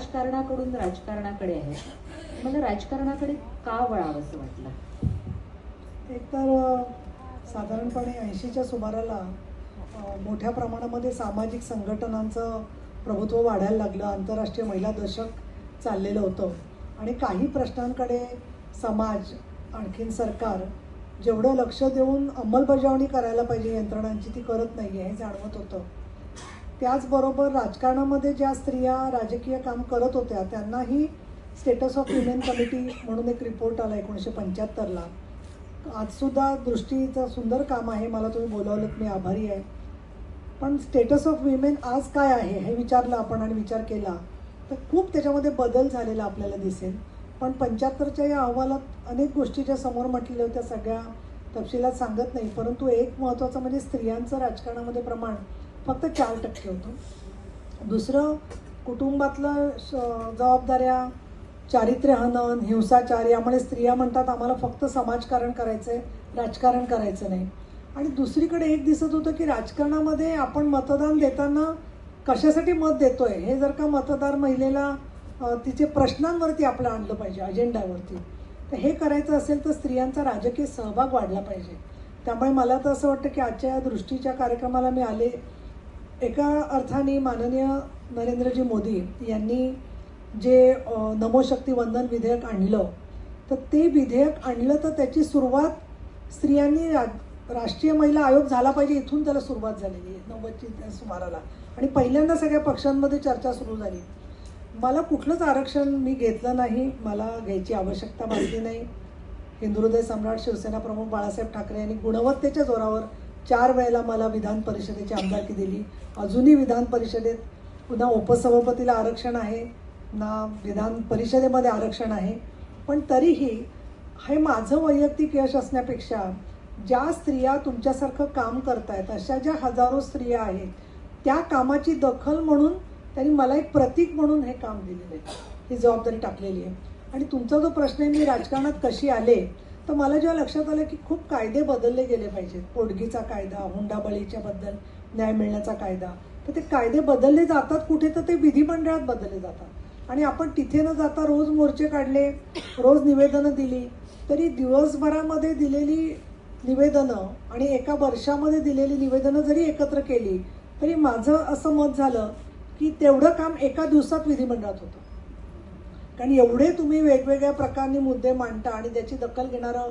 राजकारणाकडून राजकारणाकडे आहे. मला राजकारणाकडे का वळावं असं वाटलं? एकतर साधारणपणे ऐंशीच्या सुमाराला मोठ्या प्रमाणामध्ये सामाजिक संघटनांचं प्रभुत्व वाढायला लागलं. आंतरराष्ट्रीय महिला दशक चाललेलं होतं. आणि काही प्रश्नांकडे समाज आणखीन सरकार जेवढं लक्ष देऊन अंमलबजावणी करायला पाहिजे यंत्रणांची ती करत नाही आहे हे जाणवत होतं. त्याचबरोबर राजकारणामध्ये ज्या स्त्रिया राजकीय काम करत होत्या त्यांनाही स्टेटस ऑफ विमेन कमिटी म्हणून एक रिपोर्ट आला एकोणीसशे पंच्याहत्तरला. आजसुद्धा दृष्टीचं सुंदर काम आहे. मला तुम्ही बोलावलं मी आभारी आहे. पण स्टेटस ऑफ विमेन आज काय आहे हे विचारलं आपण आणि विचार केला तर खूप त्याच्यामध्ये बदल झालेला आपल्याला दिसेल. पण पंच्याहत्तरच्या या अहवालात अनेक गोष्टी ज्या समोर म्हटलेल्या होत्या सगळ्या तपशिलात सांगत नाही. परंतु एक महत्त्वाचं म्हणजे स्त्रियांचं राजकारणामध्ये प्रमाण फक्त चार टक्के होतं. दुसरं कुटुंबातलं श- जबाबदाऱ्या चारित्र्य हनन हिंसाचार यामुळे स्त्रिया म्हणतात आम्हाला फक्त समाजकारण करायचं आहे राजकारण करायचं नाही. आणि दुसरीकडे एक दिसत होतं की राजकारणामध्ये आपण मतदान देताना कशासाठी मत देतोय हे जर का मतदार महिलेला तिचे प्रश्नांवरती आपलं आणलं पाहिजे अजेंड्यावरती तर हे करायचं असेल तर स्त्रियांचा राजकीय सहभाग वाढला पाहिजे. त्यामुळे मला तर असं वाटतं की आजच्या या दृष्टीच्या कार्यक्रमाला मी आले एका अर्थाने माननीय नरेंद्रजी मोदी यांनी जे नमोशक्ती वंदन विधेयक आणलं तर ते विधेयक आणलं तर त्याची सुरुवात स्त्रियांनी रा राष्ट्रीय महिला आयोग झाला पाहिजे इथून त्याला सुरुवात झालेली आहे नव्वदची त्या सुमाराला. आणि पहिल्यांदा सगळ्या पक्षांमध्ये चर्चा सुरू झाली. मला कुठलंच आरक्षण मी घेतलं नाही मला घ्यायची आवश्यकता भासली नाही. हिंदुहृदय सम्राट शिवसेना प्रमुख बाळासाहेब ठाकरे यांनी गुणवत्तेच्या जोरावर चार वेळेला मला विधान परिषदेची आमदारकी दिली. अजूनही विधान परिषदेत पुन्हा उपसभापतीला आरक्षण आहे ना विधान परिषदेमध्ये आरक्षण आहे. पण तरीही हे माझं वैयक्तिक यश असण्यापेक्षा ज्या स्त्रिया तुमच्यासारखं काम करतायत अशा ज्या हजारो स्त्रिया आहेत त्या कामाची दखल म्हणून त्यांनी मला एक प्रतीक म्हणून हे काम दिलेलं आहे. ही जबाबदारी टाकलेली आहे. आणि तुमचा जो प्रश्न आहे मी राजकारणात कशी आले तर मला जेव्हा लक्षात आलं की खूप कायदे बदलले गेले पाहिजेत. पोटगीचा कायदा हुंडाबळीच्या बद्दल न्याय मिळण्याचा कायदा. तर ते कायदे बदलले जातात कुठे तर ते विधिमंडळात बदलले जातात. आणि आपण तिथे न जाता रोज मोर्चे काढले रोज निवेदनं दिली तरी दिवसभरामध्ये दिलेली निवेदनं आणि एका वर्षामध्ये दिलेली निवेदनं जरी एकत्र केली तरी माझं असं मत झालं की तेवढं काम एका दिवसात विधिमंडळात होतं. कारण एवढे तुम्ही वेगवेगळ्या प्रकारनी मुद्दे मांडता आणि त्याची दखल घेणारं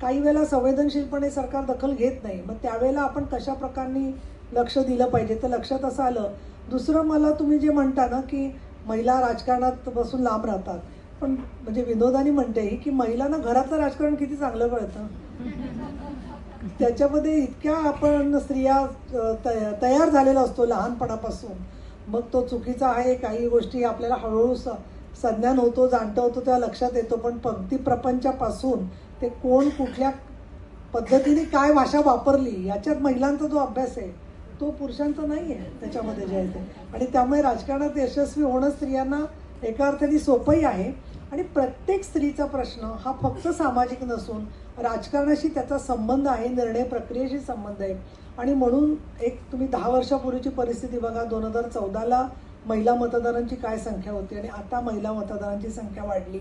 काही वेळेला संवेदनशीलपणे सरकार दखल घेत नाही. मग त्यावेळेला आपण कशा प्रकारनी लक्ष दिलं पाहिजे? तर लक्षात असं आलं. दुसरं मला तुम्ही जे म्हणता ना की महिला राजकारणात बसून लांब राहतात. पण म्हणजे विनोदानी म्हणते ही की महिलांना घरातलं राजकारण किती चांगलं कळतं. त्याच्यामध्ये इतक्या आपण स्त्रिया तयार झालेला असतो लहानपणापासून. मग तो चुकीचा आहे काही गोष्टी आपल्याला हळूहळू संज्ञान होतो जाणतो होतो तेव्हा लक्षात येतो. पण पंक्ती प्रपंचापासून ते कोण कुठल्या पद्धतीने काय भाषा वापरली याच्यात महिलांचा जो अभ्यास आहे तो पुरुषांचा नाही आहे त्याच्यामध्ये जे आहे ते. आणि त्यामुळे राजकारणात यशस्वी होणं स्त्रियांना एका अर्थाने सोपंही आहे. आणि प्रत्येक स्त्रीचा प्रश्न हा फक्त सामाजिक नसून राजकारणाशी त्याचा संबंध आहे निर्णय प्रक्रियेशी संबंध आहे. आणि म्हणून एक तुम्ही दहा वर्षापूर्वीची परिस्थिती बघा दोन हजार चौदाला महिला मतदारांची काय संख्या होती आणि आता महिला मतदारांची संख्या वाढली.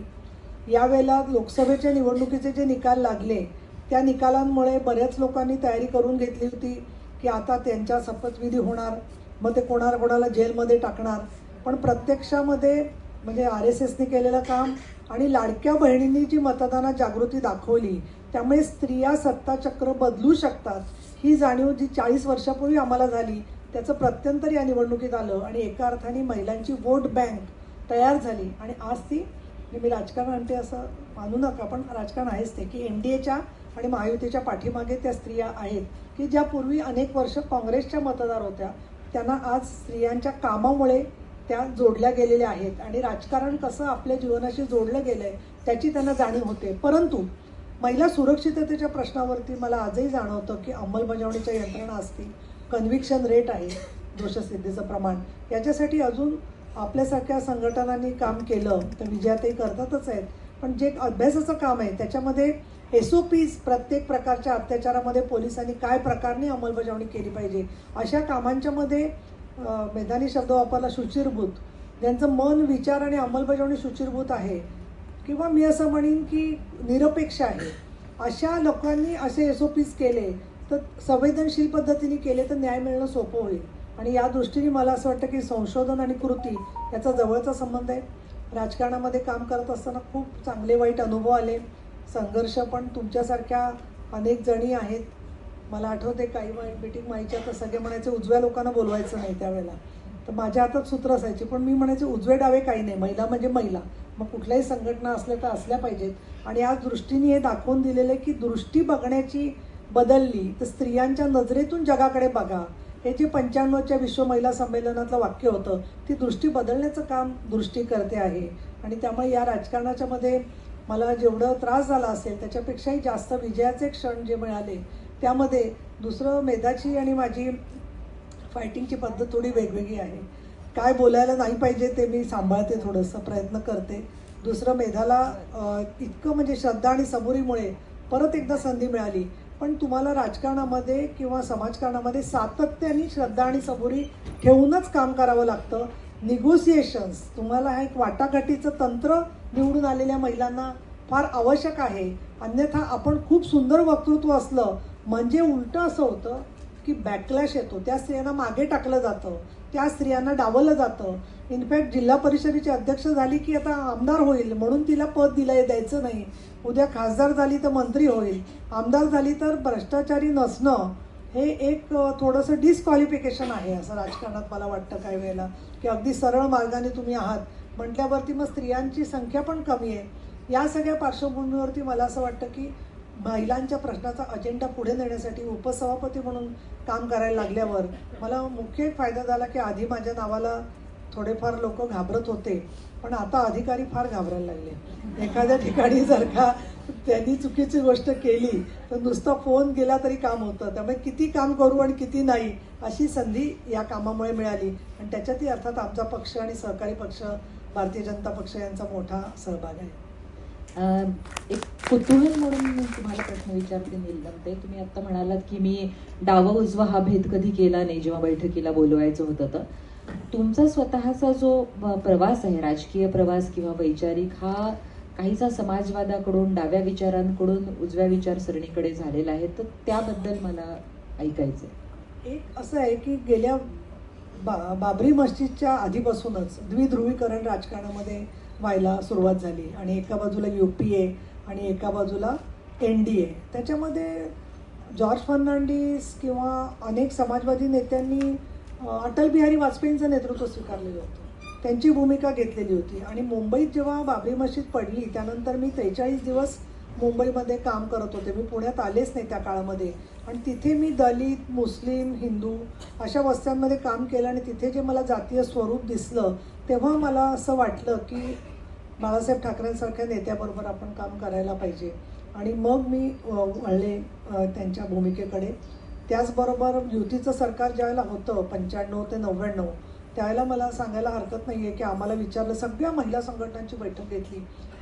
यावेळेला लोकसभेच्या निवडणुकीचे जे निकाल लागले त्या निकालांमुळे बऱ्याच लोकांनी तयारी करून घेतली होती की आता त्यांच्या शपथविधी होणार मग ते कोणाला कोणाला जेलमध्ये टाकणार. पण प्रत्यक्षामध्ये म्हणजे आर एस एसने केलेलं काम आणि लाडक्या बहिणींनी जी मतदानात जागृती दाखवली त्यामुळे स्त्रिया सत्ताचक्र बदलू शकतात ही जाणीव जी चाळीस वर्षापूर्वी आम्हाला झाली त्याचं प्रत्यंतर या निवडणुकीत आलं आणि एका अर्थाने महिलांची वोट बँक तयार झाली. आणि आज ती मी राजकारण आणते असं मानू नका पण राजकारण आहेच ते की एन डी एच्या आणि महायुतीच्या पाठीमागे त्या स्त्रिया आहेत की ज्या पूर्वी अनेक वर्ष काँग्रेसच्या मतदार होत्या त्यांना आज स्त्रियांच्या कामामुळे त्या जोडल्या गेलेल्या आहेत. आणि राजकारण कसं आपल्या जीवनाशी जोडलं गेलं आहे त्याची त्यांना जाणीव होते. परंतु महिला सुरक्षिततेच्या प्रश्नावरती मला आजही जाणवतं की अंमलबजावणीच्या यंत्रणा असतील कन्व्हिक्शन रेट आहे दोषसिद्धीचं प्रमाण. याच्यासाठी अजून आपल्यासारख्या संघटनांनी काम केलं तर विजयातही करतातच आहेत. पण जे अभ्यासाचं काम आहे त्याच्यामध्ये एस ओ पीज प्रत्येक प्रकारच्या अत्याचारामध्ये पोलिसांनी काय प्रकारने अंमलबजावणी केली पाहिजे? अशा कामांच्यामध्ये मैदानी शब्द वापरला शुचिरभूत ज्यांचं मन विचार आणि अंमलबजावणी शुचिरभूत आहे. किंवा मी असं म्हणेन की निरपेक्ष आहे. अशा लोकांनी असे एस ओ पीज केले तर संवेदनशील पद्धतीने केले तर न्याय मिळणं सोपं होईल. आणि या दृष्टीने मला असं वाटतं की संशोधन आणि कृती याचा जवळचा संबंध आहे. राजकारणामध्ये काम करत असताना खूप चांगले वाईट अनुभव आले. संघर्ष पण तुमच्यासारख्या अनेक जणी आहेत. मला आठवते काही मीटिंग माहिती तर सगळे म्हणायचे उजव्या लोकांना बोलवायचं नाही त्यावेळेला. तर माझ्या हातात सूत्र असायचे पण मी म्हणायचे उजवे डावे काही नाही महिला म्हणजे महिला. मग कुठल्याही संघटना असल्या तर असल्या पाहिजेत. आणि या दृष्टीने हे दाखवून दिलेलं आहे की दृष्टी बघण्याची बदलली तर स्त्रियांच्या नजरेतून जगाकडे बघा. हे जे पंच्याण्णवच्या विश्व महिला संमेलनातलं वाक्य होतं ती दृष्टी बदलण्याचं काम दृष्टी करते आहे. आणि त्यामुळे या राजकारणाच्या मध्ये मला जेवढं त्रास झाला असेल त्याच्यापेक्षाही जास्त विजयाचे क्षण जे मिळाले त्यामध्ये दुसरं मेधाची आणि माझी फायटिंगची पद्धत थोडी वेगवेगळी आहे. काय बोलायला नाही पाहिजे ते मी सांभाळते थोडंसं प्रयत्न करते. दुसरं मेधाला इतकं म्हणजे श्रद्धा आणि सबुरीमुळे परत एकदा संधी मिळाली. पण तुम्हाला राजकारणामध्ये किंवा समाजकारणामध्ये सातत्याने श्रद्धा आणि सबुरी ठेवूनच काम करावं लागतं. निगोसिएशन्स तुम्हाला हा एक वाटाघाटीचं तंत्र निवडून आलेल्या महिलांना फार आवश्यक आहे. अन्यथा आपण खूप सुंदर वक्तृत्व असलं म्हणजे उलटं असं होतं की बॅकलॅश येतो. त्या स्त्रियांना मागे टाकलं जातं. त्या स्त्रियांना डावलं जातं. इनफॅक्ट जिल्हा परिषदेची अध्यक्ष झाली की आता आमदार होईल म्हणून तिला पद दिलं द्यायचं नाही. उद्या खासदार झाली तर मंत्री होईल. आमदार झाली तर भ्रष्टाचारी नसणं हे एक थोडंसं डिस्क्वालिफिकेशन आहे असं राजकारणात मला वाटतं काही वेळेला. की अगदी सरळ मार्गाने तुम्ही आहात. म्हटल्यावरती मग स्त्रियांची संख्या पण कमी आहे. या सगळ्या पार्श्वभूमीवरती मला असं वाटतं की महिलांच्या प्रश्नाचा अजेंडा पुढे नेण्यासाठी उपसभापती म्हणून काम करायला लागल्यावर मला मुख्य एक फायदा झाला की आधी माझ्या नावाला थोडेफार लोक घाबरत होते पण आता अधिकारी फार घाबरायला लागले. एखाद्या ठिकाणी जर का त्यांनी चुकीची गोष्ट केली तर नुसता फोन गेला तरी काम होतं. त्यामुळे किती काम करू आणि किती नाही अशी संधी या कामामुळे मिळाली. आणि त्याच्यातही अर्थात आमचा पक्ष आणि सहकारी पक्ष भारतीय जनता पक्ष यांचा मोठा सहभाग आहे. एक कुतूहल म्हणून मी तुम्हाला प्रश्न विचारते नीलदमते तुम्ही आता म्हणालात की मी डावा उजवा हा भेद कधी केला नाही जेव्हा बैठकीला बोलवायचं होतं तर. तुमचा स्वतःचा जो प्रवास आहे राजकीय प्रवास किंवा वैचारिक हा काहीसा समाजवादाकडून डाव्या विचारांकडून उजव्या विचारसरणीकडे झालेला आहे तर त्याबद्दल मला ऐकायचं एक असं आहे की गेल्या बा बाबरी मस्जिदच्या आधीपासूनच द्विध्रुवीकरण राजकारणामध्ये व्हायला सुरुवात झाली. आणि एका बाजूला यू पी ए आणि एका बाजूला एन डी ए. त्याच्यामध्ये जॉर्ज फर्नांडिस किंवा अनेक समाजवादी नेत्यांनी अटल बिहारी वाजपेयींचं नेतृत्व स्वीकारलेलं होतं. त्यांची भूमिका घेतलेली होती. आणि मुंबईत जेव्हा बाबरी मशीद पडली त्यानंतर मी त्रेचाळीस दिवस मुंबईमध्ये काम करत होते. मी पुण्यात आलेच नाही त्या काळामध्ये. आणि तिथे मी दलित मुस्लिम हिंदू अशा वस्त्यांमध्ये काम केलं आणि तिथे जे मला जातीय स्वरूप दिसलं तेव्हा मला असं वाटलं की बाळासाहेब ठाकरेंसारख्या नेत्याबरोबर आपण काम करायला पाहिजे. आणि मग मी वळले त्यांच्या भूमिकेकडे. त्याचबरोबर युतीचं सरकार ज्यावेळेला होतं पंच्याण्णव ते नव्याण्णव त्यावेळेला मला सांगायला हरकत नाही आहे की आम्हाला विचारलं सगळ्या महिला संघटनांची बैठक घेतली.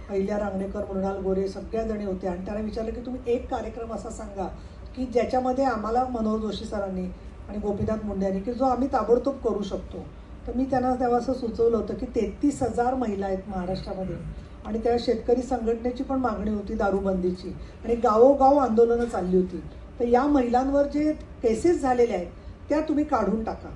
अहिल्या रांगणेकर मृणाल गोरे सगळ्या जणी होत्या आणि त्याला विचारलं की तुम्ही एक कार्यक्रम असा सांगा की ज्याच्यामध्ये आम्हाला मनोहर जोशी सरांनी आणि गोपीनाथ मुंडे यांनी की जो आम्ही ताबडतोब करू शकतो. तर मी त्यांना तेव्हा असं सुचवलं होतं की तेहतीस हजार महिला आहेत महाराष्ट्रामध्ये आणि त्या शेतकरी संघटनेची पण मागणी होती दारूबंदीची आणि गावोगाव आंदोलनं चालली होती. तर या महिलांवर जे केसेस झालेले आहेत त्या तुम्ही काढून टाका.